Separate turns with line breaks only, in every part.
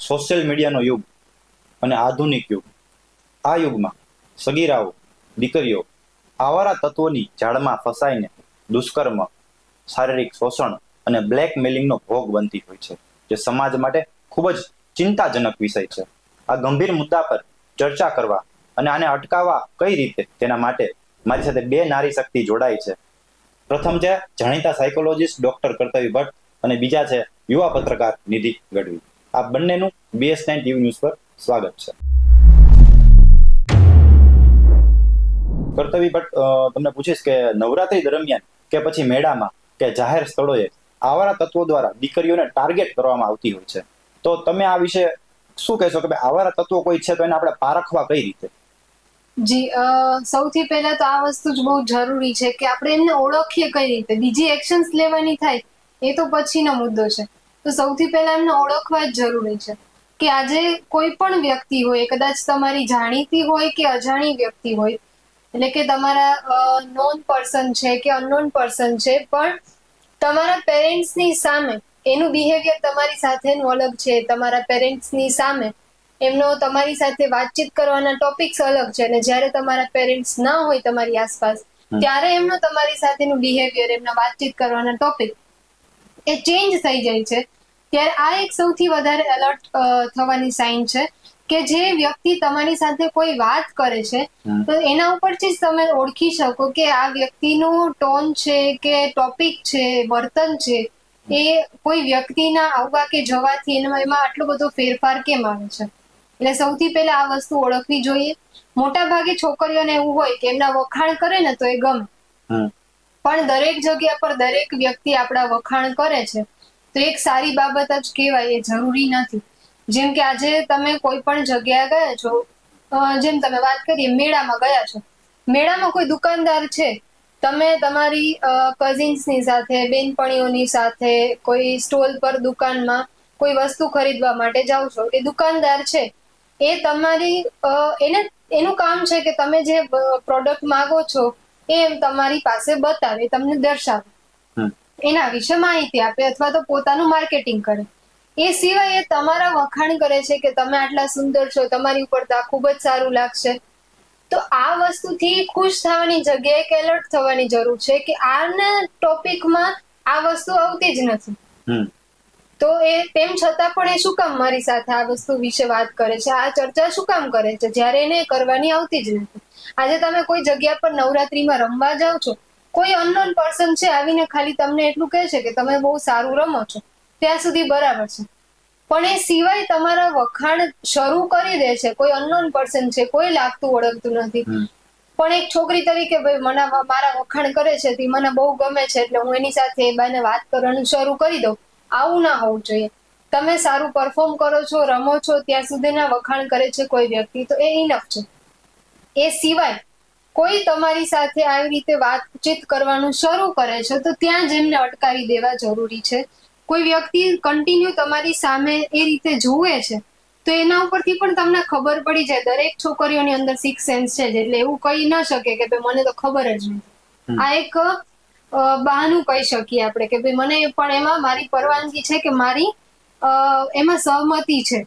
Social મીડિયાનો યુગ અને આધુનિક યુગ. આ યુગમાં સગીરાઓ, દીકરીઓ આવારા તત્વોની જાળમાં ફસાઈને દુષ્કર્મ, શારીરિક શોષણ અને બ્લેકમેલિંગનો ભોગ બનતી હોય છે, જે સમાજ માટે ખૂબ જ ચિંતાજનક વિષય છે. આ ગંભીર મુદ્દા પર ચર્ચા કરવા અને આને અટકાવવા કઈ રીતે તેના માટે મારી સાથે બે નારી શક્તિ જોડાઈ છે. પ્રથમ છે જાણીતા સાયકોલોજીસ્ટ ડોક્ટર કર્તવી ભટ્ટ અને બીજા છે યુવા પત્રકાર નિધિ ગઢવી. આ બંનેનું બીએસ નાઇન ટીવી ન્યૂઝ પર સ્વાગત છે. કર્તવી ભટ્ટ તમને પૂછીશ કે નવરાત્રી દરમિયાન કે પછી મેળામાં કે જાહેર સ્થળોએ આવારા તત્વો દ્વારા દીકરીઓને ટાર્ગેટ કરવામાં આવતી હોય છે. તો તમે આ વિશે શું કહેશો કે ભાઈ આવારા તત્વો કોઈ છે તો એને આપણે પારખવા કઈ રીતે?
જી સૌથી પહેલા તો આ વસ્તુ જ બહુ જરૂરી છે કે આપણે એમને ઓળખીએ કઈ રીતે? બીજી એક્શન્સ લેવાની થાય એ તો પછીનો મુદ્દો છે. તો સૌથી પહેલા એમને ઓળખવા જ જરૂરી છે કે આજે કોઈ પણ વ્યક્તિ હોય કદાચ તમારી જાણીતી હોય કે અજાણી વ્યક્તિ હોય એટલે કે તમારા નોન પર્સન છે કે અનનોન પર્સન છે પણ તમારા પેરેન્ટ્સની સામે એનું બિહેવિયર તમારી સાથેનું અલગ છે તમારા પેરેન્ટ્સની સામે એમનો તમારી સાથે વાતચીત કરવાના ટોપિક્સ અલગ છે અને જ્યારે તમારા પેરેન્ટ્સ ના હોય તમારી આસપાસ ત્યારે એમનો તમારી સાથેનું બિહેવિયર એમના વાતચીત કરવાના ટોપિક એ ચેન્જ થઈ જાય છે. ત્યારે આ એક સૌથી વધારે એલર્ટ થવાની સાઇન છે કે જે વ્યક્તિ તમારી સાથે કોઈ વાત કરે છે તો એના ઉપરથી જ તમે ઓળખી શકો કે આ વ્યક્તિનું ટોન છે કે ટોપિક છે વર્તન છે એ કોઈ વ્યક્તિના આવવા કે જવાથી એમાં એમાં આટલો બધો ફેરફાર કેમ આવે છે? એટલે સૌથી પહેલા આ વસ્તુ ઓળખવી જોઈએ. મોટા ભાગે છોકરીઓને એવું હોય કે એમના વખાણ કરે ને તો એ ગમે. પણ દરેક જગ્યા પર દરેક વ્યક્તિ આપણા વખાણ કરે છે. તો એક સારી બાબત જ કહેવાય, એ જરૂરી નથી. જેમ કે આજે તમે કોઈ પણ જગ્યાએ ગયા છો જેમ તમે વાત કરીએ, મેળામાં ગયા છો. મેળામાં કોઈ દુકાનદાર છે? તમે તમારી કઝિન્સની સાથે, બેનપણીઓની સાથે, કોઈ સ્ટોલ પર દુકાનમાં કોઈ વસ્તુ ખરીદવા માટે જાઓ છો? એ દુકાનદાર છે. એ તમારી એને, એનું કામ છે કે તમે જે પ્રોડક્ટ માંગો છો, એ તમારી પાસે બતાવે, તમને દર્શાવે. એના વિશે માહિતી આપે અથવા તો પોતાનું માર્કેટિંગ કરે. એ સિવાય એ તમારા વખાણ કરે છે કે તમે આટલા સુંદર છો તમારી ઉપર તો આ ખૂબ જ સારું લાગશે. તો આ વસ્તુથી ખુશ થવાની જગ્યાએ કે એલર્ટ થવાની જરૂર છે કે આના ટોપિકમાં આ વસ્તુ આવતી જ નથી. તો એ તેમ છતાં પણ એ શું કામ મારી સાથે આ વસ્તુ વિશે વાત કરે છે? આ ચર્ચા શું કામ કરે છે? જ્યારે એને કરવાની આવતી જ નથી. આજે તમે કોઈ જગ્યા પર નવરાત્રીમાં રમવા જાઓ છો કોઈ અનનોન પર્સન છે આવીને ખાલી તમને એટલું કહે છે કે તમે બહુ સારું રમો છો ત્યાં સુધી બરાબર છે. પણ એ સિવાય તમારા વખાણ શરૂ કરી દે છે કોઈ અનનોન પર્સન છે કોઈ લાગતું ઓળખતું નથી. પણ એક છોકરી તરીકે ભાઈ મને મારા વખાણ કરે છે તે મને બહુ ગમે છે એટલે હું એની સાથે એ બાને વાત કરવાનું શરૂ કરી દઉં. આવું ના હોવું જોઈએ. તમે સારું પરફોર્મ કરો છો રમો છો ત્યાં સુધીના વખાણ કરે છે કોઈ વ્યક્તિ તો એ ઇનફ છે. એ સિવાય કોઈ તમારી સાથે આવી રીતે વાતચીત કરવાનું શરૂ કરે છે તો ત્યાં જ એમને અટકાવી દેવા જરૂરી છે. કોઈ વ્યક્તિ કન્ટિન્યુ તમારી સામે એ રીતે જુએ છે તો એના ઉપરથી પણ તમને ખબર પડી જાય. દરેક છોકરીઓની અંદર સિક્સ સેન્સ છે એટલે એવું કહી ન શકે કે ભાઈ મને તો ખબર જ
નહીં
નથી આ એક બહાનું કહી શકીએ આપણે કે ભાઈ મને પણ એમાં મારી પરવાનગી છે કે મારી એમાં સહમતી છે.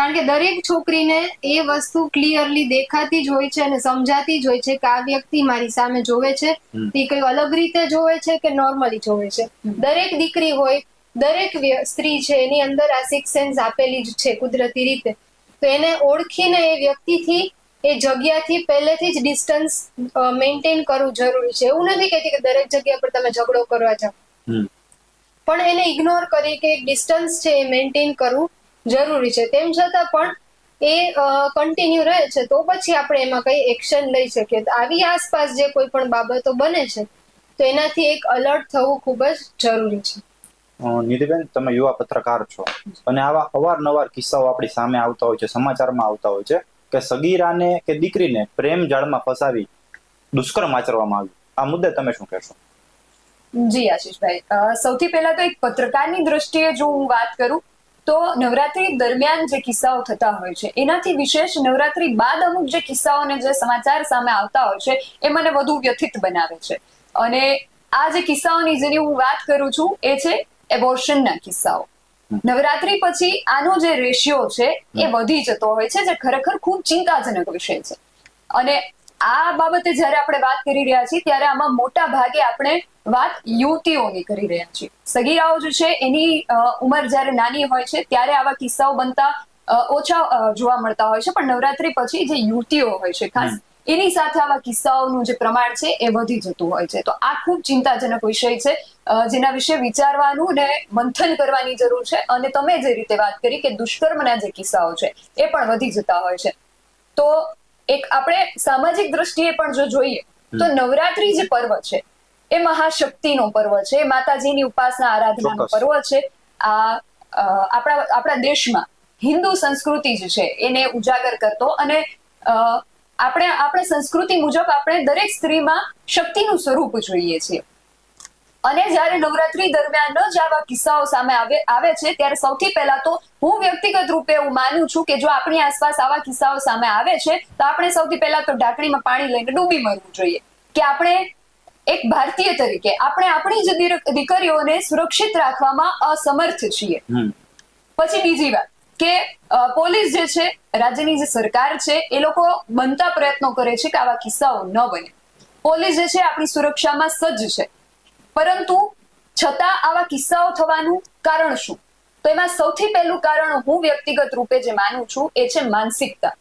કારણ કે દરેક છોકરીને એ વસ્તુ ક્લિયરલી દેખાતી જ હોય છે અને સમજાતી જ હોય છે કે આ વ્યક્તિ મારી સામે જોવે છે. તે કઈ અલગ રીતે જોવે છે કે નોર્મલી જોવે છે? દરેક દીકરી હોય દરેક સ્ત્રી છે એની અંદર આ સિક્સ સેન્સ આપેલી જ છે કુદરતી રીતે. તો એને ઓળખીને એ વ્યક્તિથી એ જગ્યાથી પહેલેથી જ ડિસ્ટન્સ મેન્ટેન કરવું જરૂરી છે. એવું નથી કહેતી કે દરેક જગ્યા પર તમે ઝઘડો કરવા જાઓ. પણ એને ઇગ્નોર કરી કે એક ડિસ્ટન્સ છે એ મેન્ટેન કરવું. જરૂરી છે. તેમ છતાં પણ એ કન્ટિન્યુ રહે છે તો પછી આપણે એમાં કઈ એક્શન લઈ શકીએ. તો આવી આસપાસ જે કોઈ પણ બાબતો બને છે તો એનાથી એક અલર્ટ થવું ખૂબ જ જરૂરી છે.
નિધિબેન તમે યુવા પત્રકાર છો અને આવા અવારનવાર કિસ્સાઓ આપણી સામે આવતા હોય છે સમાચારમાં આવતા હોય છે કે સગીરાને કે દીકરીને પ્રેમ જાળમાં ફસાવી દુષ્કર્મ આચરવામાં આવ્યું. આ મુદ્દે તમે શું કહેશો?
જી આશીષભાઈ. સૌથી પહેલા તો એક પત્રકારની દ્રષ્ટિએ જો હું વાત કરું તો નવરાત્રી દરમિયાન જે કિસ્સાઓ થતા હોય છે એનાથી વિશેષ નવરાત્રી બાદ અમુક જે કિસ્સાઓ અને જે સમાચાર સામે આવતા હોય છે એ મને વધુ વ્યથિત બનાવે છે. અને આ જે કિસ્સાઓની જેની હું વાત કરું છું એ છે એબોર્શનના કિસ્સાઓ. નવરાત્રી પછી આનો જે રેશિયો છે એ વધી જતો હોય છે જે ખરેખર ખૂબ ચિંતાજનક વિષય છે. અને આ બાબતે જ્યારે આપણે વાત કરી રહ્યા છીએ ત્યારે આમાં મોટા ભાગે આપણે વાત યુવતીઓની કરી રહ્યા છીએ. સગીરાઓ જે છે એની ઉંમર જ્યારે નાની હોય છે ત્યારે આવા કિસ્સાઓ બનતા ઓછા જોવા મળતા હોય છે. પણ નવરાત્રી પછી જે યુવતીઓ હોય છે ખાસ એની સાથે આવા કિસ્સાઓનું જે પ્રમાણ છે એ વધી જતું હોય છે. તો આ ખૂબ ચિંતાજનક વિષય છે જેના વિશે વિચારવાનું ને મંથન કરવાની જરૂર છે. અને તમે જે રીતે વાત કરી કે દુષ્કર્મના જે કિસ્સાઓ છે એ પણ વધી જતા હોય છે. તો એક આપણે સામાજિક દ્રષ્ટિએ પણ જો જોઈએ તો નવરાત્રી જે પર્વ છે એ મહાશક્તિનો પર્વ છે. માતાજીની ઉપાસના આરાધનાનો પર્વ છે. આ આપણા આપણા દેશમાં હિન્દુ સંસ્કૃતિ જ છે એને ઉજાગર કરતો અને આપણે આપણે સંસ્કૃતિ મુજબ આપણે દરેક સ્ત્રીમાં શક્તિનું સ્વરૂપ જોઈએ છીએ. અને જ્યારે નવરાત્રી દરમિયાન જ આવા કિસ્સાઓ સામે આવે આવે છે ત્યારે સૌથી પહેલા તો હું વ્યક્તિગત રૂપે એવું માનું છું કે જો આપણી આસપાસ આવા કિસ્સાઓ સામે આવે છે તો આપણે સૌથી પહેલા તો ઢાંકણીમાં પાણી લઈને ડૂબી મરવું જોઈએ. કે આપણે એક ભારતીય તરીકે આપણે આપણી જ દીકરીઓને સુરક્ષિત રાખવામાં અસમર્થ છીએ. પછી બીજી વાત કે પોલીસ જે છે રાજ્યની જે સરકાર છે એ લોકો બનતા પ્રયત્નો કરે છે કે આવા કિસ્સાઓ ન બને. પોલીસ જે છે આપણી સુરક્ષામાં સજ્જ છે. પરંતુ છતાં આવા કિસ્સાઓ થવાનું કારણ શું? તો એમાં સૌથી પહેલું કારણ હું વ્યક્તિગત રૂપે જે માનું છું એ છે માનસિકતા.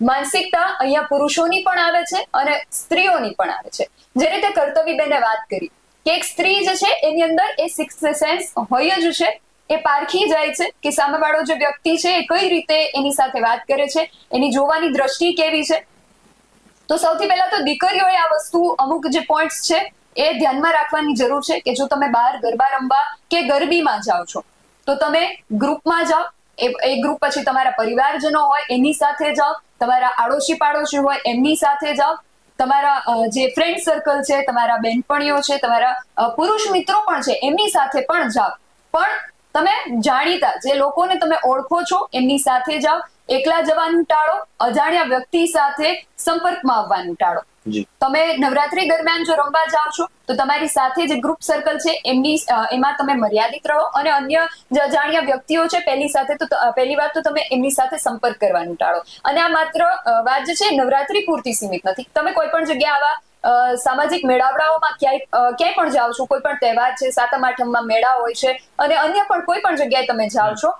માનસિકતા અહીંયા પુરુષોની પણ આવે છે અને સ્ત્રીઓની પણ આવે છે. જે રીતે કર્તવ્યબેને વાત કરી કે એક સ્ત્રી જે છે એની અંદર એ સિક્સ સેન્સ હોય જ છે, એ પારખી જાય છે કે સામેવાળો જે વ્યક્તિ છે એ કઈ રીતે એની સાથે વાત કરે છે, એની જોવાની દ્રષ્ટિ કેવી છે. તો સૌથી પહેલા તો દીકરીઓએ આ વસ્તુ અમુક જે પોઈન્ટ્સ છે એ ધ્યાનમાં રાખવાની જરૂર છે કે જો તમે બહાર ગરબા રમવા કે ગરબીમાં જાઓ છો, તો તમે ગ્રુપમાં જાઓ. એ ગ્રુપ પછી તમારા પરિવારજનો હોય, એની સાથે જાઓ. તમારા આડોશી પાડોશી હોય, એમની સાથે જાઓ. તમારા જે ફ્રેન્ડ સર્કલ છે, તમારા બેનપણીઓ છે, તમારા પુરુષ મિત્રો પણ છે, એમની સાથે પણ જાઓ. પણ તમે જાણીતા, જે લોકોને તમે ઓળખો છો, એમની સાથે જાઓ. એકલા જવાનું ટાળો, અજાણ્યા વ્યક્તિ સાથે સંપર્કમાં આવવાનું ટાળો. તમે નવરાત્રી દરમિયાન જો રમવા જાઓ છો, તો તમારી સાથે જે ગ્રુપ સર્કલ છે, એમની એમાં તમે મર્યાદિત રહો અને અન્ય જે અજાણ્યા વ્યક્તિઓ છે પહેલી સાથે તો પહેલી વાત તો તમે એમની સાથે સંપર્ક કરવાનું ટાળો. અને આ માત્ર વાત જે છે નવરાત્રી પૂરતી સીમિત નથી. તમે કોઈ પણ જગ્યાએ આવા સામાજિક મેળાવડાઓમાં ક્યાંય ક્યાંય પણ જાઓ છો, કોઈ પણ તહેવાર છે, સાતમ આઠમમાં મેળા હોય છે, અને અન્ય પણ કોઈ પણ જગ્યાએ તમે જાઓ છો,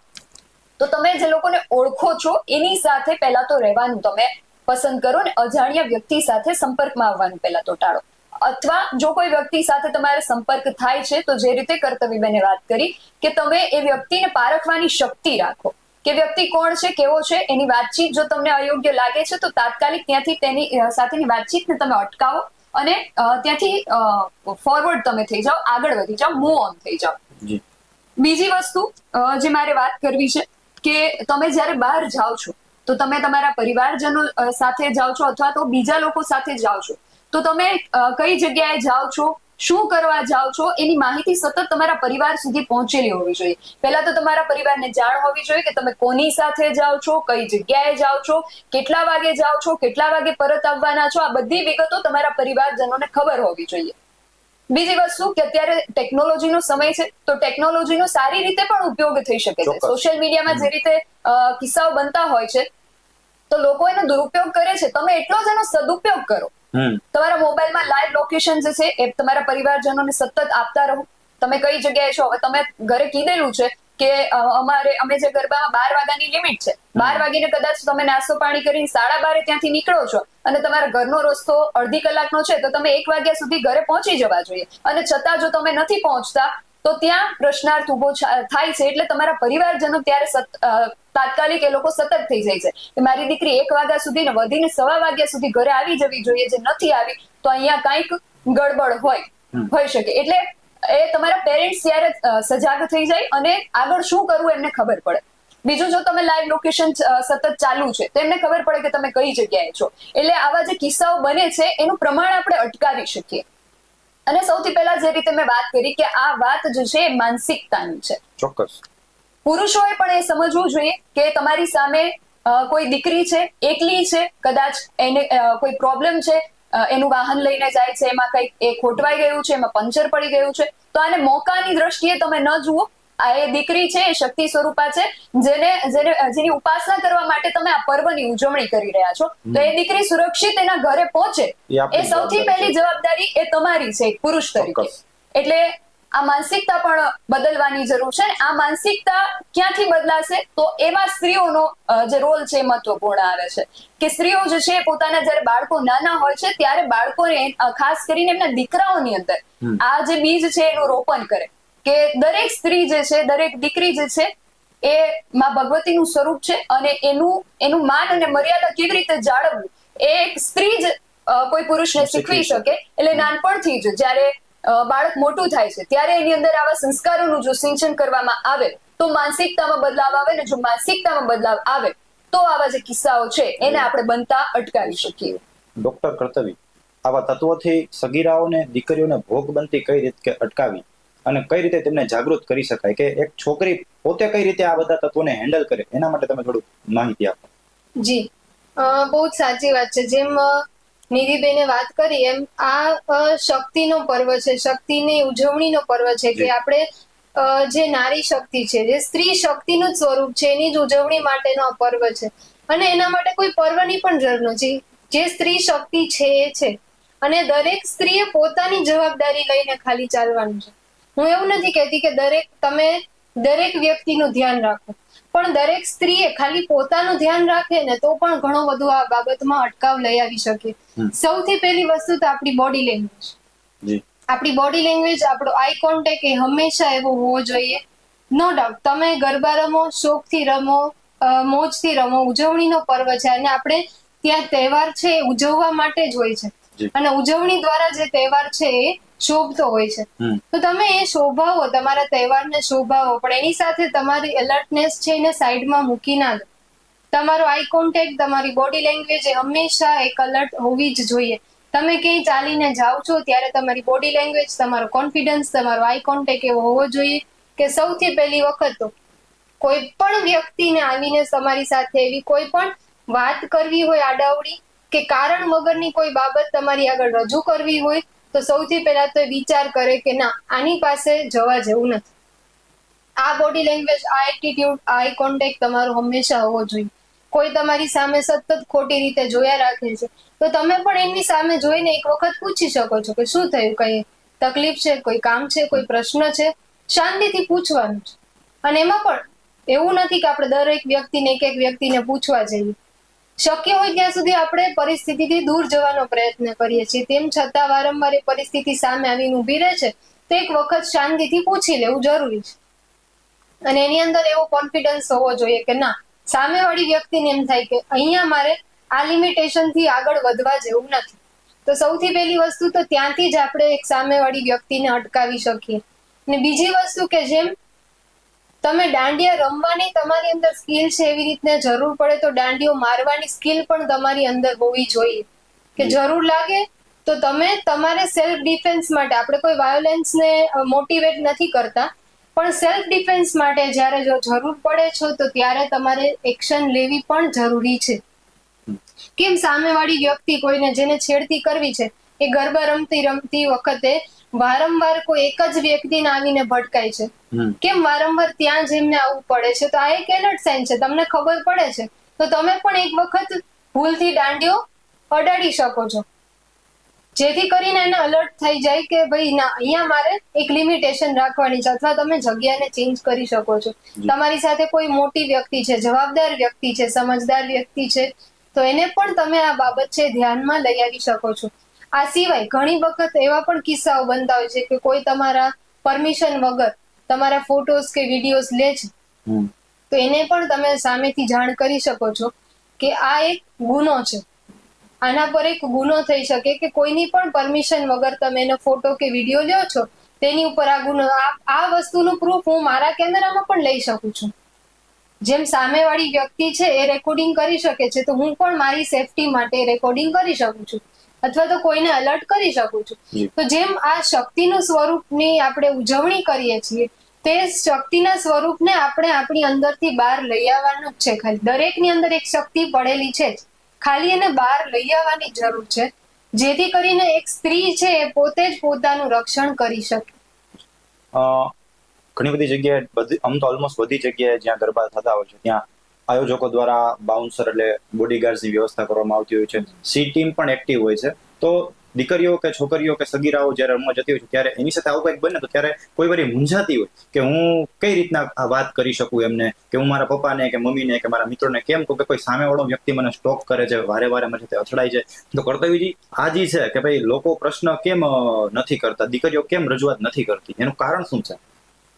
તો તમે જે લોકોને ઓળખો છો, એની સાથે પહેલા તો રહેવાનું તમે પસંદ કરો ને અજાણ્યા વ્યક્તિ સાથે સંપર્કમાં આવવાનું પહેલા તો ટાળો અથવા જો કોઈ વ્યક્તિ સાથે તમારે સંપર્ક થાય છે તો જે રીતે કર્તવ્યબેને વાત કરી કે તમે એ વ્યક્તિને પારખવાની શક્તિ રાખો. કે વ્યક્તિ કોણ છે કેવો છે એની વાતચીત જો તમને અયોગ્ય લાગે છે તો તાત્કાલિક ત્યાંથી તેની સાથેની વાતચીતને તમે અટકાવો અને ત્યાંથી ફોરવર્ડ તમે થઈ જાઓ આગળ વધી જાઓ મૂવ ઓન થઈ જાઓ. બીજી વસ્તુ જે મારે વાત કરવી છે કે તમે જ્યારે બહાર જાઓ છો તો તમે તમારા પરિવારજનો સાથે જાઓ છો અથવા તો બીજા લોકો સાથે જાઓ છો. તો તમે કઈ જગ્યાએ જાઓ છો? શું કરવા જાઓ છો? એની માહિતી સતત તમારા પરિવાર સુધી પહોંચેલી હોવી જોઈએ. પહેલા તો તમારા પરિવારને જાણ હોવી જોઈએ કે તમે કોની સાથે જાઓ છો કઈ જગ્યાએ જાઓ છો કેટલા વાગે જાઓ છો કેટલા વાગે પરત આવવાના છો? આ બધી વિગતો તમારા પરિવારજનોને ખબર હોવી જોઈએ. બીજી વસ્તુ કે અત્યારે ટેકનોલોજીનો સમય છે તો ટેકનોલોજીનો સારી રીતે પણ ઉપયોગ થઈ શકે છે. સોશિયલ મીડિયામાં જે રીતે કિસ્સાઓ બનતા હોય છે તો લોકો એનો દુરુપયોગ કરે છે. તમે એટલો જ એનો સદુપયોગ કરો. તમારા મોબાઈલમાં લાઈવ લોકેશન જે છે એ તમારા પરિવારજનોને સતત આપતા રહો. તમે કઈ જગ્યાએ છો? હવે તમે ઘરે કીધેલું છે કે અમારે અમે જે ગરબામાં બાર વાગ્યાની લિમિટ છે. બાર વાગીને કદાચ તમે નાસ્તો પાણી કરીને સાડા બારે ત્યાંથી નીકળો છો અને તમારા ઘરનો રસ્તો અડધી કલાકનો છે તો તમે એક વાગ્યા સુધી ઘરે પહોંચી જવા જોઈએ. અને છતાં જો તમે નથી પહોંચતા તો ત્યાં પ્રશ્નાર્થ ઊભો થાય છે એટલે તમારા પરિવારજનો ત્યારે તાત્કાલિક એ લોકો સતર્ક થઈ જાય છે કે મારી દીકરી એક વાગ્યા સુધી ને વધીને સવા વાગ્યા સુધી ઘરે આવી જવી જોઈએ જે નથી આવી તો અહીંયા કાંઈક ગડબડ હોય હોઈ શકે. એટલે એ તમારા પેરેન્ટ્સ ત્યારે સજાગ થઈ જાય અને આગળ શું કરવું એમને ખબર પડે. બીજું જો તમે લાઈવ લોકેશન સતત ચાલુ છે તો એમને ખબર પડે કે તમે કઈ જગ્યાએ છો. એટલે આવા જે કિસ્સાઓ બને છે એનું પ્રમાણ આપણે અટકાવી શકીએ. અને સૌથી પહેલા જે રીતે મેં વાત કરી કે આ વાત જે છે એ માનસિકતાની છે.
ચોક્કસ.
પુરુષોએ પણ એ સમજવું જોઈએ કે તમારી સામે કોઈ દીકરી છે એકલી છે કદાચ એને કોઈ પ્રોબ્લેમ છે એનું વાહન લઈને જાય છે એમાં કંઈક એ ખોટવાઈ ગયું છે એમાં પંચર પડી ગયું છે તો આને મોકાની દ્રષ્ટિએ તમે ન જુઓ આ એ દીકરી છે એ શક્તિ સ્વરૂપા છે જેને જેને જેની ઉપાસના કરવા માટે તમે આ પર્વની ઉજવણી કરી રહ્યા છો. તો એ દીકરી સુરક્ષિત એના ઘરે પહોંચે.
એ
સૌથી પહેલી જવાબદારી એ તમારી છે પુરુષ તરીકે. એટલે આ માનસિકતા પણ બદલવાની જરૂર છે. આ માનસિકતા ક્યાંથી બદલાશે? તો એવા સ્ત્રીઓનો જે રોલ છે મહત્વપૂર્ણ આવે છે. કે સ્ત્રીઓ જે છે પોતાના જ્યારે બાળકો નાના હોય છે ત્યારે બાળકોને ખાસ કરીને એમના દીકરાઓની અંદર આ જે બીજ છે એનું રોપણ કરે. કે દરેક સ્ત્રી જે છે દરેક દીકરી જે છે એ માં ભગવતીનું સ્વરૂપ છે અને એનું એનું માન અને મર્યાદા કેવી રીતે જાળવવું એ એક સ્ત્રી જ કોઈ પુરુષને શીખવી શકે. એટલે નાનપણથી જ જ્યારે બાળક મોટું થાય છે ત્યારે એની અંદર આવા સંસ્કારોનું જો સિંચન કરવામાં આવે તો માનસિકતામાં બદલાવ આવે ને જો માનસિકતામાં બદલાવ આવે તો આવા જે કિસ્સાઓ છે એને આપણે બનતા અટકાવી શકીએ.
ડોક્ટર કર્તવી આવા તત્વોથી સગીરાઓને દીકરીઓને ભોગ બનતી કઈ રીતે અટકાવી? અને કઈ રીતે તેમને જાગૃત કરી શકાય કે એક છોકરી પોતે કઈ રીતે આ બધા તત્વોને હેન્ડલ કરે એના માટે તમે થોડું માહિતી આપો.
જી. બહુ જ સાચી વાત છે. જેમ નિધિબેને વાત કરી એમ આ શક્તિનો પર્વ છે. શક્તિની ઉજવણીનો પર્વ છે કે આપણે જે નારી શક્તિ છે જે સ્ત્રી શક્તિનું સ્વરૂપ છે એની જ ઉજવણી માટેનો આ પર્વ છે. અને એના માટે કોઈ પર્વની પણ જરૂર નથી. જે સ્ત્રી શક્તિ છે એ છે. અને દરેક સ્ત્રીએ પોતાની જવાબદારી લઈને ખાલી ચાલવાનું છે. હું એવું નથી કહેતી કે દરેક તમે દરેક વ્યક્તિનું ધ્યાન રાખો. પણ દરેક સ્ત્રીએ ખાલી પોતાનું ધ્યાન રાખે ને તો પણ ઘણો બધું આ બાબતમાં અટકાવ લઈ આવી શકે. સૌથી પહેલી વસ્તુ તો આપણી બોડી લેંગ્વેજ આપણી બોડી લેંગ્વેજ આપણો આઈ કોન્ટેક્ટ એ હંમેશા એવો હોવો જોઈએ. નો ડાઉટ તમે ગરબા રમો શોખથી રમો મોજથી રમો ઉજવણીનો પર્વ છે અને આપણે ત્યાં તહેવાર છે એ ઉજવવા માટે જ હોય છે. અને ઉજવણી દ્વારા જે તહેવાર છે એ શોભતો હોય છે. તો તમે એ શોભાવો તમારા તહેવારને શોભાવો પણ એની સાથે તમારી એલર્ટનેસ છે એને સાઈડમાં મૂકી ના દો. તમારો આઈ કોન્ટેક્ટ તમારી બોડી લેંગ્વેજ એ હંમેશા એક અલર્ટ હોવી જ જોઈએ. તમે ક્યાંય ચાલીને જાઓ છો ત્યારે તમારી બોડી લેંગ્વેજ તમારો કોન્ફિડન્સ તમારો આઈ કોન્ટેક્ટ એવો હોવો જોઈએ કે સૌથી પહેલી વખત તો કોઈ પણ વ્યક્તિને આવીને તમારી સાથે એવી કોઈ પણ વાત કરવી હોય આડાવડી કે કારણ વગરની કોઈ બાબત તમારી આગળ રજૂ કરવી હોય, તો સૌથી પહેલા તો વિચાર કરે કે ના, આની પાસે જવા જેવું નથી. આ બોડી લેંગ્વેજ આ એટીટ્યુડ આઈ કોન્ટેક્ટ તમારો હંમેશા હોવો જોઈએ. કોઈ તમારી સામે સતત ખોટી રીતે જોયા રાખે છે, તો તમે પણ એમની સામે જોઈને એક વખત પૂછી શકો છો કે શું થયું, કઈ તકલીફ છે, કોઈ કામ છે, કોઈ પ્રશ્ન છે? શાંતિથી પૂછવાનું છે. અને એમાં પણ એવું નથી કે આપણે દરેક વ્યક્તિને એક એક વ્યક્તિને પૂછવા જઈએ. શક્ય હોય ત્યાં સુધી આપણે પરિસ્થિતિથી દૂર જવાનો પ્રયત્ન કરીએ છીએ. તેમ છતાં વારંવાર પરિસ્થિતિ સામે આવીને ઊભી રહે છે, તો એક વખત શાંતિથી પૂછી લેવું જરૂરી છે. અને એની અંદર એવો કોન્ફિડન્સ હોવો જોઈએ કે ના, સામેવાળી વ્યક્તિને એમ થાય કે અહીંયા મારે આ લિમિટેશનથી આગળ વધવા જેવું નથી. તો સૌથી પહેલી વસ્તુ તો ત્યાંથી જ આપણે એક સામેવાળી વ્યક્તિને અટકાવી શકીએ. અને બીજી વસ્તુ કે જેમ તમે દાંડિયા રમવાની તમારી અંદર સ્કિલ છે એવી રીતને જરૂર પડે તો દાંડિયો મારવાની સ્કિલ પણ તમારી અંદર હોવી જોઈએ. કે જરૂર લાગે તો તમે તમારે સેલ્ફ ડિફેન્સ માટે આપણે કોઈ વાયોલેન્સને મોટિવેટ નથી કરતા પણ સેલ્ફ ડિફેન્સ માટે જ્યારે જો જરૂર પડે છો તો ત્યારે તમારે એક્શન લેવી પણ જરૂરી છે. કેમ સામેવાળી વ્યક્તિ કોઈને જેને છેડતી કરવી છે એ ગરબા રમતી રમતી વખતે વારંવાર કોઈ એક જ વ્યક્તિને આવીને ભટકાય છે. કેમ વારંવાર ત્યાં જેમને આવવું પડે છે? તો આ એક એલર્ટ સાઇન છે. તમને ખબર પડે છે? તો તમે પણ એક વખત ભૂલથી દાંડિયો અડાડી શકો છો. જેથી કરીને એને અલર્ટ થઈ જાય કે ભાઈ ના અહીંયા મારે એક લિમિટેશન રાખવાની છે અથવા તમે જગ્યાને ચેન્જ કરી શકો છો. તમારી સાથે કોઈ મોટી વ્યક્તિ છે જવાબદાર વ્યક્તિ છે સમજદાર વ્યક્તિ છે તો એને પણ તમે આ બાબત છે ધ્યાનમાં લઈ આવી શકો છો. આ સિવાય ઘણી વખત એવા પણ કિસ્સાઓ બનતા હોય છે કે કોઈ તમારા પરમિશન વગર તમારા ફોટોઝ કે વિડીયોઝ લે છે. તો એને પણ તમે સામેથી જાણ કરી શકો છો કે આ એક ગુનો છે. આના પર એક ગુનો થઈ શકે કે કોઈની પણ પરમિશન વગર તમે એનો ફોટો કે વીડિયો લ્યો છો તેની ઉપર આ ગુનો આ આ વસ્તુનું પ્રૂફ હું મારા કેમેરામાં પણ લઈ શકું છું. જેમ સામેવાળી વ્યક્તિ છે એ રેકોર્ડિંગ કરી શકે છે તો હું પણ મારી સેફટી માટે રેકોર્ડિંગ કરી શકું છું. અથવા તો કોઈને અલર્ટ કરી શકું છું. તો જેમ આ શક્તિનું સ્વરૂપની આપણે ઉજવણી કરીએ છીએ તે શક્તિના સ્વરૂપને આપણે આપણી અંદરથી બહાર લઈ આવવાનું જ છે ખાલી. દરેકની અંદર એક શક્તિ પડેલી છે જ. ખાલી એને બહાર લઈ આવવાની જરૂર છે જેથી કરીને એક સ્ત્રી છે એ પોતે જ પોતાનું રક્ષણ કરી શકે.
અ, ઘણી બધી જગ્યાએ બધી આમ તો ઓલમોસ્ટ બધી જગ્યાએ જ્યાં ગરબા થતા હોય છે ત્યાં આયોજકો દ્વારા બાઉન્સર એટલે બોડીગાર્ડ્સની વ્યવસ્થા કરવામાં આવતી હોય છે. સી ટીમ પણ એક્ટિવ હોય છે. તો દીકરીઓ કે છોકરીઓ કે સગીરાઓ જ્યારે રમવા જતી હોય છે, ત્યારે એની સાથે આવું કંઈક બને તો ત્યારે કોઈ વાર મૂંઝાતી હોય કે હું કઈ રીતના વાત કરી શકું એમને? કે હું મારા પપ્પાને કે મમ્મીને કે મારા મિત્રોને કેમ કહું કે કોઈ સામેવાળો વ્યક્તિ મને સ્ટોક કરે છે, વારે વારે મારી સાથે અથડાય છે. તો કર્તવ્યજી આજી છે કે ભાઈ લોકો પ્રશ્ન કેમ નથી કરતા? દીકરીઓ કેમ રજૂઆત નથી કરતી? એનું કારણ શું છે?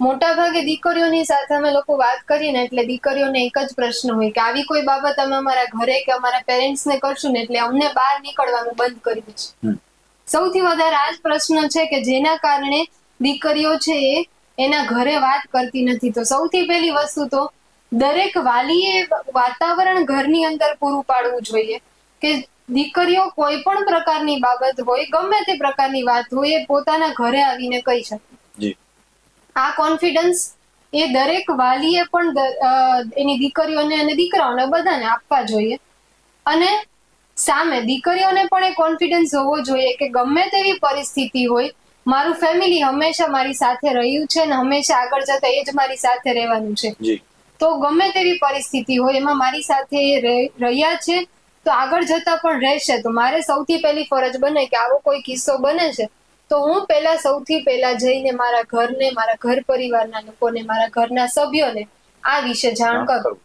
મોટા ભાગે દીકરીઓની સાથે અમે લોકો વાત કરીને એટલે દીકરીઓને એક જ પ્રશ્ન હોય કે આવી કોઈ બાબત અમે અમારા ઘરે કે અમારા પેરેન્ટ્સ ને કરશું ને એટલે અમને બહાર નીકળવાનું બંધ કરી દેશે સૌથી વધારે આ જ પ્રશ્ન છે કે જેના કારણે દીકરીઓ છે એ એના ઘરે વાત કરતી નથી. તો સૌથી પહેલી વસ્તુ તો દરેક વાલીએ વાતાવરણ ઘરની અંદર પૂરું પાડવું જોઈએ કે દીકરીઓ કોઈ પણ પ્રકારની બાબત હોય ગમે તે પ્રકારની વાત હોય એ પોતાના ઘરે આવીને કહી શકે. આ કોન્ફિડન્સ એ દરેક વાલીએ પણ એની દીકરીઓને અને દીકરાઓને બધાને આપવા જોઈએ. અને સામે દીકરીઓને પણ એ કોન્ફિડન્સ હોવો જોઈએ કે ગમે તેવી પરિસ્થિતિ હોય મારું ફેમિલી હંમેશા મારી સાથે રહ્યું છે ને હંમેશા આગળ જતા એ જ મારી સાથે રહેવાનું છે. તો ગમે તેવી પરિસ્થિતિ હોય એમાં મારી સાથે રહ્યા છે તો આગળ જતા પણ રહેશે. તો મારે સૌથી પહેલી ફરજ બને કે આવો કોઈ કિસ્સો બને છે તો હું પહેલા સૌથી પહેલા જઈને મારા ઘરને મારા ઘર પરિવારના લોકોને મારા ઘરના સભ્યોને આ વિશે જાણ કરું.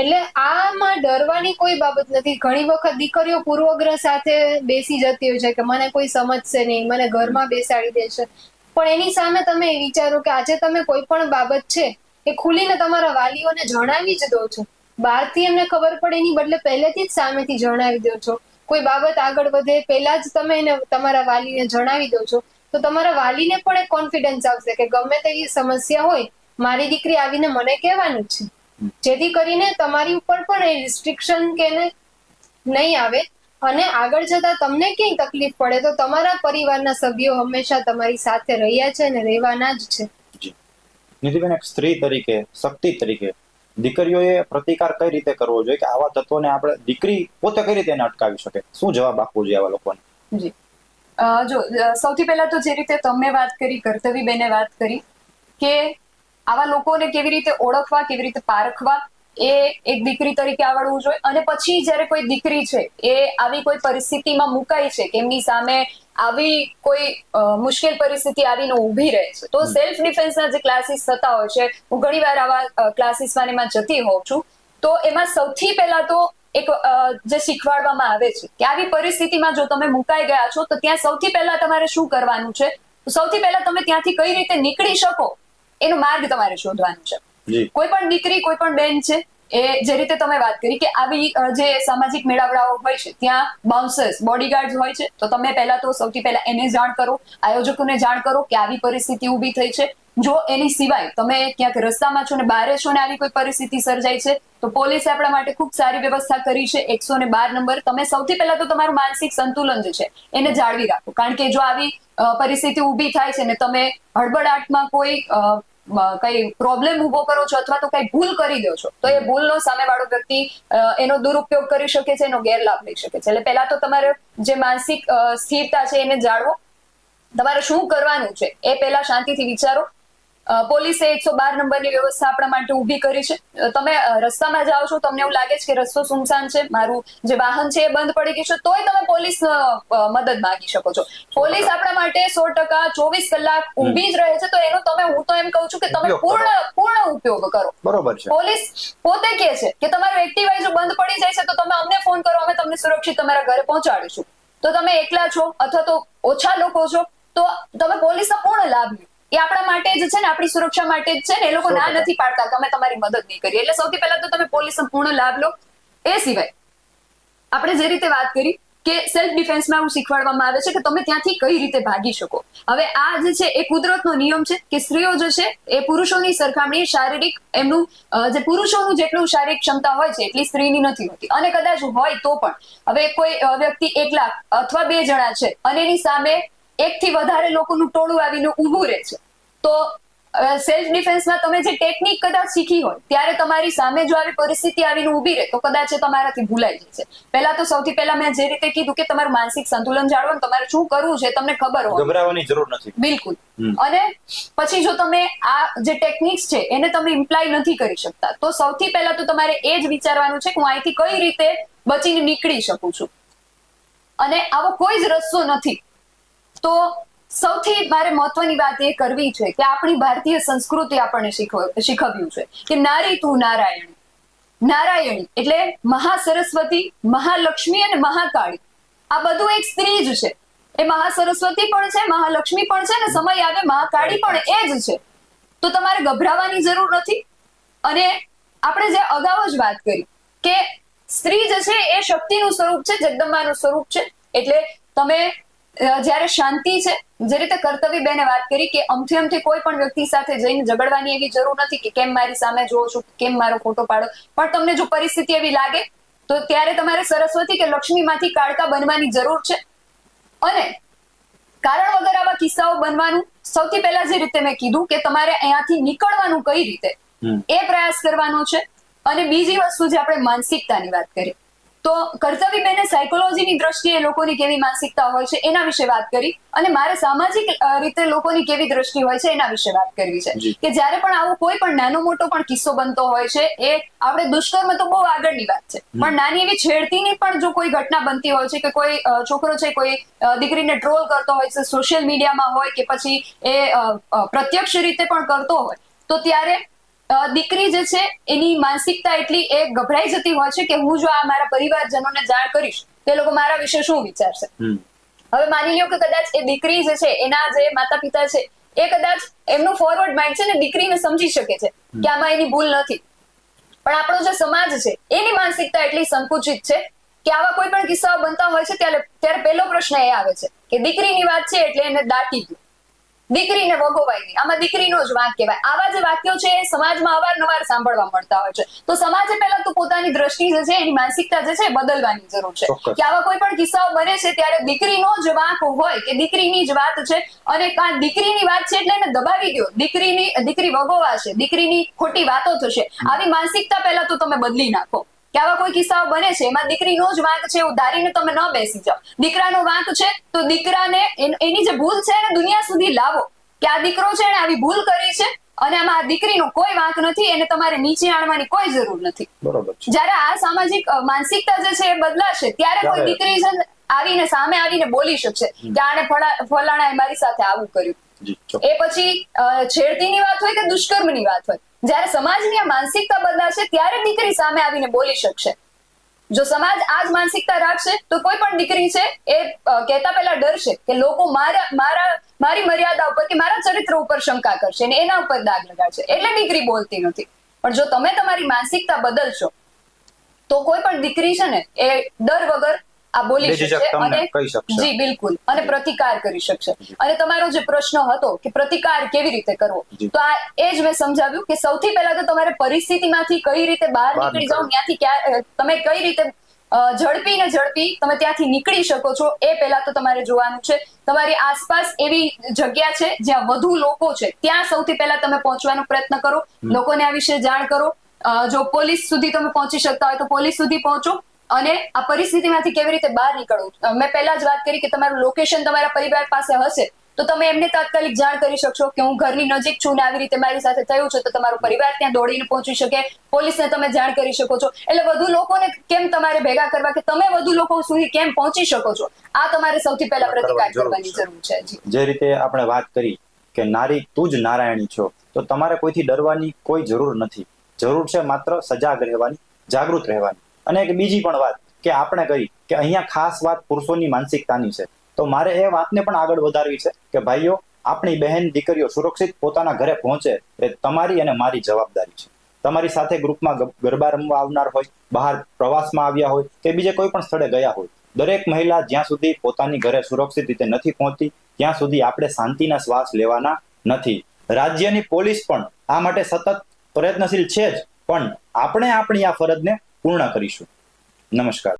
એટલે આમાં ડરવાની કોઈ બાબત નથી. ઘણી વખત દીકરીઓ પૂર્વગ્રહ સાથે બેસી જતી હોય છે કે મને કોઈ સમજશે નહીં મને ઘરમાં બેસાડી દેશે પણ એની સામે તમે એ વિચારો કે આજે તમે કોઈ પણ બાબત છે એ ખુલીને તમારા વાલીઓને જણાવી જ દો છો. બહારથી એમને ખબર પડે એની બદલે પહેલેથી જ સામેથી જણાવી દો છો. કોઈ બાબત આગળ વધે, પહેલા જ તમે એને તમારા વાલીને જણાવી દો છો. તો તમારા વાલીને પણ એક કોન્ફિડન્સ આવશે કે ગમે તેવી સમસ્યા હોય, મારી દીકરી આવીને મને કહેવાની છે. જેથી કરીને તમારી ઉપર પણ એ રિસ્ટ્રિક્શન કે નહીં આવે. અને આગળ જતા તમને ક્યાંય તકલીફ પડે, તો તમારા પરિવારના સભ્યો હંમેશા તમારી સાથે રહ્યા છે અને રહેવાના જ છે.
જી. નિધિબેન એક સ્ત્રી તરીકે, શક્તિ તરીકે દીકરીઓએ પ્રતિકાર કઈ રીતે કરવો જોઈએ કે આવા તત્વોને આપણે દીકરી પોતે કઈ રીતે એને અટકાવી શકે? શું જવાબ આપવો જોઈએ આવા લોકોને?
જી. જો સૌથી પહેલા તો જે રીતે તમે વાત કરી કર્તવીબેને વાત કરી કે આવા લોકોને કેવી રીતે ઓળખવા, કેવી રીતે પારખવા એ એક દીકરી તરીકે આવડવું જોઈએ. અને પછી જ્યારે કોઈ દીકરી છે એ આવી કોઈ પરિસ્થિતિમાં મુકાય છે કે એમની સામે આવી કોઈ મુશ્કેલ પરિસ્થિતિ આવીને ઊભી રહે છે તો સેલ્ફ ડિફેન્સના જે ક્લાસીસ થતા હોય છે હું ઘણીવાર આવા ક્લાસીસમાં એમાં જતી હોઉં છું તો એમાં સૌથી પહેલા તો એક જે શીખવાડવામાં આવે છે કે આવી પરિસ્થિતિમાં જો તમે મુકાઈ ગયા છો તો ત્યાં સૌથી પહેલા તમારે શું કરવાનું છે? સૌથી પહેલા તમે ત્યાંથી કઈ રીતે નીકળી શકો? એનો માર્ગ તમારે શોધવાનો છે. કોઈ પણ દીકરી, કોઈ પણ બેન છે, એ જે રીતે તમે વાત કરી કે આવી જે સામાજિક મેળાવડાઓ હોય છે, ત્યાં બાઉન્સર્સ બોડીગાર્ડ હોય છે, તો તમે પહેલા તો સૌથી પહેલા એને જાણ કરો, આયોજકોને જાણ કરો કે આવી પરિસ્થિતિ ઊભી થઈ છે. જો એની સિવાય તમે ક્યાંક રસ્તામાં છો ને બારે છો ને આવી કોઈ પરિસ્થિતિ સર્જાય છે, તો પોલીસે આપણા માટે ખૂબ સારી વ્યવસ્થા કરી છે, એકસો ને બાર નંબર. તમે સૌથી પહેલા તો તમારું માનસિક સંતુલન જે છે, એને જાળવી રાખો. કારણ કે જો આવી પરિસ્થિતિ ઊભી થાય છે ને તમે હડબડાટમાં કોઈ કઈ પ્રોબ્લેમ ઊભો કરો છો અથવા તો કઈ ભૂલ કરી દો છો તો એ ભૂલનો સામેવાળો વ્યક્તિ એનો દુરુપયોગ કરી શકે છે એનો ગેરલાભ લઈ શકે છે. એટલે પહેલા તો તમારે જે માનસિક સ્થિરતા છે એને જાળવો. તમારે શું કરવાનું છે એ પહેલા શાંતિથી વિચારો. પોલીસે એકસો બાર નંબરની વ્યવસ્થા આપણા માટે ઊભી કરી છે. તમે રસ્તામાં જાઓ છો તમને એવું લાગે છે કે રસ્તો સુમસાન છે મારું જે વાહન છે એ બંધ પડી ગયું છે તોય તમે પોલીસ મદદ માંગી શકો છો. પોલીસ આપણા માટે સો ટકા ચોવીસ કલાક ઊભી જ રહે છે તો એનો તમે હું તો એમ કહું છું કે તમે પૂર્ણ પૂર્ણ ઉપયોગ કરો.
બરોબર છે.
પોલીસ પોતે કહે છે કે તમારું એક્ટિવાઇઝ જો બંધ પડી જાય છે તો તમે અમને ફોન કરો અમે તમને સુરક્ષિત તમારા ઘરે પહોંચાડીશું. તો તમે એકલા છો અથવા તો ઓછા લોકો છો તો તમે પોલીસનો પૂર્ણ લાભ લો. એ આપણા માટે જ છે ને આપણી સુરક્ષા માટે જ છે ને એ લોકો ના નથી પાડતા કે અમે તમારી મદદ નહીં કરીએ. એટલે સૌથી પહેલા તો તમે પોલીસનો પૂર્ણ લાભ લો. એ સિવાય આપણે જે રીતે વાત કરી કે સેલ્ફ ડિફેન્સમાં એવું શીખવાડવામાં આવે છે કે તમે ત્યાંથી કઈ રીતે ભાગી શકો. હવે આ જે છે એ કુદરતનો નિયમ છે કે સ્ત્રીઓ જે છે એ પુરુષોની સરખામણીએ શારીરિક એમનું જે પુરુષોનું જેટલું શારીરિક ક્ષમતા હોય છે એટલી સ્ત્રીની નથી હોતી. અને કદાચ હોય તો પણ. હવે કોઈ વ્યક્તિ વ્યક્તિ એકલા અથવા બે જણા છે અને એની સામે એકથી વધારે લોકોનું ટોળું આવીને ઊભું રહે છે. તો સેલ્ફ ડિફેન્સમાં તમે જે ટેકનિક કદાચ શીખી હોય ત્યારે તમારી સામે જો આવી પરિસ્થિતિ આવીને ઊભી રહે તો કદાચ એ તમારાથી ભૂલાઈ જશે. પહેલા તો સૌથી પહેલા મેં જે રીતે કીધું કે તમારું માનસિક સંતુલન જાળવવાનું તમારે શું કરવું છે તમને ખબર હોય.
ગભરાવાની જરૂર નથી.
બિલકુલ. અને પછી જો તમે આ જે ટેકનિક્સ છે એને તમે ઇમ્પ્લાય નથી કરી શકતા તો સૌથી પહેલા તો તમારે એ જ વિચારવાનું છે કે હું અહીંથી કઈ રીતે બચીને નીકળી શકું છું. અને આવો કોઈ જ રસ્તો નથી. તો સૌથી મારે મહત્વની વાત એ કરવી છે કે આપણી ભારતીય સંસ્કૃતિ આપણને શીખવ્યું છે કે નારી તું નારાયણ. નારાયણી એટલે મહાસરસ્વતી, મહાલક્ષ્મી અને મહાકાળી. આ બધું એક સ્ત્રી જ છે. એ મહાસરસ્વતી પણ છે, મહાલક્ષ્મી પણ છે અને સમય આવે મહાકાળી પણ એ જ છે. તો તમારે ગભરાવાની જરૂર નથી. અને આપણે જે અગાઉ જ વાત કરી કે સ્ત્રી જે છે એ શક્તિનું સ્વરૂપ છે, જગદંબાનું સ્વરૂપ છે. એટલે તમે જ્યારે શાંતિ છે જે રીતે કર્તવ્ય બેને વાત કરી કે અમથી અમથી કોઈ પણ વ્યક્તિ સાથે જઈને ઝઘડવાની એવી જરૂર નથી કે કેમ મારી સામે જોવો છો કેમ મારો ફોટો પાડો. પણ તમને જો પરિસ્થિતિ એવી લાગે તો ત્યારે તમારે સરસ્વતી કે લક્ષ્મીમાંથી કાળકા બનવાની જરૂર છે. અને કારણ વગર આવા કિસ્સાઓ બનવાનું સૌથી પહેલા જે રીતે મેં કીધું કે તમારે અહીંયાથી નીકળવાનું કઈ રીતે એ પ્રયાસ કરવાનો છે. અને બીજી વસ્તુ જે આપણે માનસિકતાની વાત કરી તો કર્તવ્યબેને સાયકોલોજીની દ્રષ્ટિએ લોકોની કેવી માનસિકતા હોય છે એના વિશે વાત કરી અને મારે સામાજિક રીતે લોકોની કેવી દ્રષ્ટિ હોય છે એના વિશે વાત કરવી છે. કે જ્યારે પણ આવો કોઈ પણ નાનો મોટો પણ કિસ્સો બનતો હોય છે એ આપણે દુષ્કર્મ તો બહુ આગળની વાત છે. પણ નાની એવી છેડતીની પણ જો કોઈ ઘટના બનતી હોય છે કે કોઈ છોકરો છે કોઈ દીકરીને ટ્રોલ કરતો હોય છે સોશિયલ મીડિયામાં હોય કે પછી એ પ્રત્યક્ષ રીતે પણ કરતો હોય તો ત્યારે દીકરી જે છે એની માનસિકતા એટલી એ ગભરાઈ જતી હોય છે કે હું જો આ મારા પરિવારજનોને જાણ કરીશ તો લોકો મારા વિશે શું વિચારશે? હવે માની લ્યો કે કદાચ એ દીકરી જે છે એના જે માતા પિતા છે એ કદાચ એમનું ફોરવર્ડ માઇન્ડ છે ને દીકરીને સમજી શકે છે કે આમાં એની ભૂલ નથી. પણ આપણો જે સમાજ છે એની માનસિકતા એટલી સંકુચિત છે કે આવા કોઈ પણ કિસ્સાઓ બનતા હોય છે ત્યારે ત્યારે પહેલો પ્રશ્ન એ આવે છે કે દીકરીની વાત છે એટલે એને દાટી દો. દીકરીને વગોવાય નહીં આમાં દીકરીનો જ વાંક કહેવાય. આવા જે વાક્યો છે એ સમાજમાં અવારનવાર સાંભળવા મળતા હોય છે. તો સમાજે પહેલા તો પોતાની દ્રષ્ટિ જે છે એની માનસિકતા જે છે બદલવાની જરૂર છે. કે આવા કોઈ પણ કિસ્સાઓ બને છે ત્યારે દીકરીનો જ વાંક હોય કે દીકરીની જ વાત છે અને કાં દીકરીની વાત છે એટલે એને દબાવી દો. દીકરીની દીકરી વગોવાશે. દીકરીની ખોટી વાતો થશે. આવી માનસિકતા પહેલા તો તમે બદલી નાખો. કે આવા કોઈ કિસ્સાઓ બને છે? એમાં દીકરીનો જ વાંક છે એવું ધારીને તમે ન બેસી જાઓ. દીકરાનો વાંક છે તો દીકરાને એની જે ભૂલ છે એને દુનિયા સુધી લાવો. કે આ દીકરો છે એને આવી ભૂલ કરી છે અને આમાં આ દીકરીનો કોઈ વાંક નથી એને તમારે નીચે આણવાની કોઈ જરૂર નથી. જ્યારે આ સામાજિક માનસિકતા જે છે એ બદલાશે ત્યારે કોઈ દીકરી છે ને આવીને સામે આવીને બોલી શકશે કે આને ફલાણા મારી સાથે આવું કર્યું. એ પછી છેડતીની વાત હોય કે દુષ્કર્મની વાત હોય? જ્યારે સમાજની આ માનસિકતા બદલાશે ત્યારે દીકરી સામે આવીને બોલી શકશે. જો સમાજ આ જ માનસિકતા રાખશે, તો કોઈ પણ દીકરી છે એ કહેતા પહેલા ડરશે કે લોકો મારા મારા, મારી મર્યાદા ઉપર કે મારા ચરિત્ર ઉપર શંકા કરશે અને એના ઉપર દાગ લગાડશે. એટલે દીકરી બોલતી નથી. પણ જો તમે તમારી માનસિકતા બદલશો, તો કોઈ પણ દીકરી છે ને એ ડર વગર આ બોલી શકશે અને જી બિલકુલ. અને પ્રતિકાર કરી શકશે. અને તમારો જે પ્રશ્ન હતો કે પ્રતિકાર કેવી રીતે કરવો તો આ એ જ મેં સમજાવ્યું કે સૌથી પહેલા તો તમારે પરિસ્થિતિમાંથી કઈ રીતે બહાર નીકળી જાઓ ત્યાંથી તમે કઈ રીતે ઝડપી ને ઝડપી તમે ત્યાંથી નીકળી શકો છો એ પહેલા તો તમારે જોવાનું છે. તમારી આસપાસ એવી જગ્યા છે જ્યાં વધુ લોકો છે ત્યાં સૌથી પહેલા તમે પહોંચવાનો પ્રયત્ન કરો. લોકોને આ વિશે જાણ કરો. જો પોલીસ સુધી તમે પહોંચી શકતા હોય તો પોલીસ સુધી પહોંચો. અને આ પરિસ્થિતિમાંથી કેવી રીતે બહાર નીકળવું? મેં પહેલા જ વાત કરી કે તમારું લોકેશન તમારા પરિવાર પાસે હશે તો તમે એમને તાત્કાલિક જાણ કરી શકશો કે હું ઘરની નજીક છું ને આવી રીતે મારી સાથે થયું છે તો તમારો પરિવાર ત્યાં દોડીને પહોંચી શકે પોલીસને તમે જાણ કરી શકો છો. એટલે વધુ લોકોને કેમ તમારે ભેગા કરવા કે તમે વધુ લોકો સુધી કેમ પહોંચી શકો છો? આ તમારે સૌથી પહેલા પ્રતિકાર
કરવાની જરૂર.
છે જે
રીતે આપણે વાત કરી કે નારી તું જ નારાયણી છો તો તમારે કોઈથી ડરવાની કોઈ જરૂર નથી. જરૂર છે માત્ર સજાગ રહેવાની જાગૃત રહેવાની. અને એક બીજી પણ વાત કે આપણે કહી કે અહીંયા ખાસ વાત પુરુષોની માનસિકતાની છે. તો મારે એ વાતને પણ આગળ વધારવી છે કે ભાઈઓ, આપણી બહેન દીકરીઓ સુરક્ષિત પોતાના ઘરે પહોંચે એ તમારી અને મારી જવાબદારી છે. તમારી સાથે ગ્રુપમાં ગરબા રમવા આવનાર હોય, બહાર પ્રવાસમાં આવ્યા હોય કે બીજે કોઈ પણ સ્થળે ગયા હોય, દરેક મહિલા જ્યાં સુધી પોતાની ઘરે સુરક્ષિત રીતે નથી પહોંચતી, ત્યાં સુધી આપણે શાંતિના શ્વાસ લેવાના નથી. રાજ્યની પોલીસ પણ આ માટે સતત પ્રયત્નશીલ છે જ, પણ આપણે આપણી આ ફરજને પૂર્ણ કરીશું. નમસ્કાર.